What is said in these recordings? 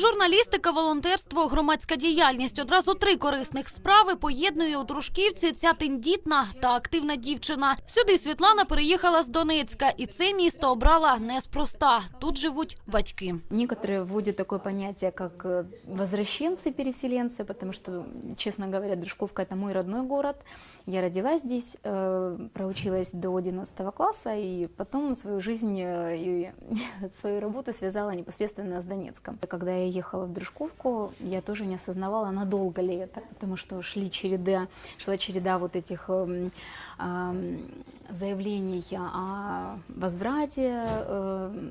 Журналістика, волонтерство, громадська діяльність одразу три корисних справи поєднує у дружківці ця тендітна та активна дівчина. Сюди Світлана переїхала з Донецька, і це місто обрала неспроста. Тут живуть батьки. Некоторые вводят такое понятие, как э, возвращенцы-переселенцы, потому что, честно говоря, Дружковка – это мой родной город. Я родилась здесь, э, проучилась до 11 класса, и потом свою жизнь э, и свою работу связала непосредственно с Донецком. Когда я ехала в Дружковку, я тоже не осознавала, надолго ли это, потому что шли череда, шла череда вот этих эм, ам, заявлений о возврате э,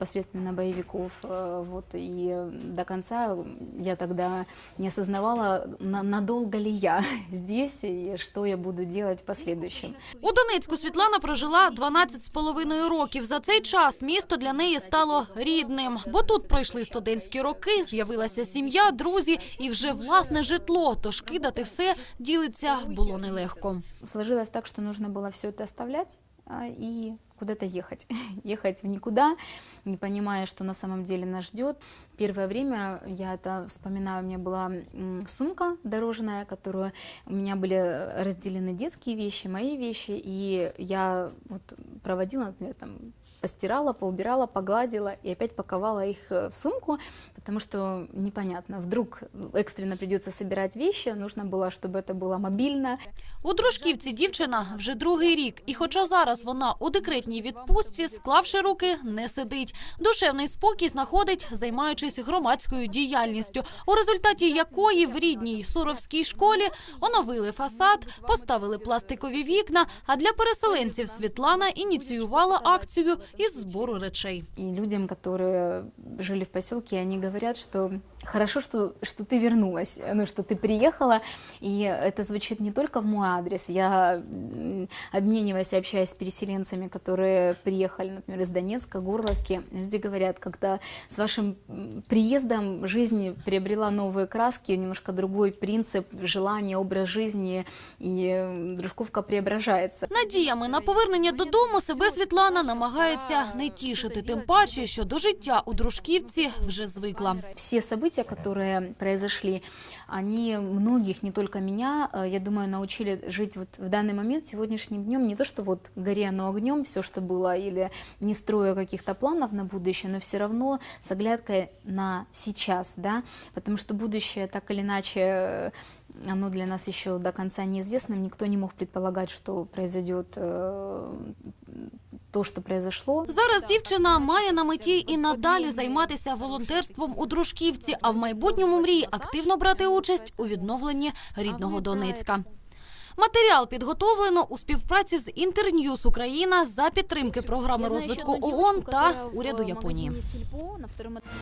непосредственно боевиков. э, Вот, и до конца я тогда не осознавала, на- надолго ли я здесь и что я буду делать в последующем. У Донецьку Світлана прожила 12 з половиною років. За цей час місто для неї стало рідним, бо тут пройшли студентські роки, з'явилася сім'я, друзі і вже власне житло. Тож кидати все ділиться було нелегко. Сложилось так, что нужно было все это оставлять а, и куда-то ехать. ехать в никуда, не понимая, что на самом деле нас ждет. Первое время, я это вспоминаю, у меня была м, сумка дорожная, которую у меня были разделены детские вещи, мои вещи, и я вот проводила, например, там постирала, поубирала, погладила и опять паковала их э, в сумку, потому что непонятно, вдруг экстренно придется собирать вещи, нужно было, чтобы это было мобильно, У дружківці дівчина вже другий рік, і хоча зараз вона у декретній відпустці, склавши руки, не сидить. Душевний спокій знаходить, займаючись громадською діяльністю, у результаті якої в рідній Суровській школі оновили фасад, поставили пластикові вікна. А для переселенців Світлана ініціювала акцію із збору речей. И людям, которые жили в поселке, они говорят, что хорошо, что, что ты вернулась, ну, что ты приехала. И это звучит не только в мой адрес. Я м, обмениваясь и общаясь с переселенцами, которые приехали, например, из Донецка, Горловки, люди говорят, когда с вашим м, приездом жизнь приобрела новые краски, немножко другой принцип, желание, образ жизни, и м, Дружковка преображается. Надіями на повернення додому себе Світлана намагається не тішити, тим паче, що до життя у дружківці вже звикла. все события, которые произошли, они многих, не только меня, э, я думаю, научили жить вот в данный момент, сегодняшним днем, не то, что вот горе оно огнем, все, что было, или не строя каких-то планов на будущее, но все равно с оглядкой на сейчас, да, потому что будущее так или иначе э, оно для нас еще до конца неизвестно, никто не мог предполагать, что произойдет э, то, что произошло. Зараз дівчина має на меті і надалі займатися волонтерством у дружківці, а в майбутньому мріє активно брати участь у відновленні рідного Донецька. Матеріал підготовлено у співпраці з Інтерньюз Україна за підтримки програми розвитку ООН та уряду Японії.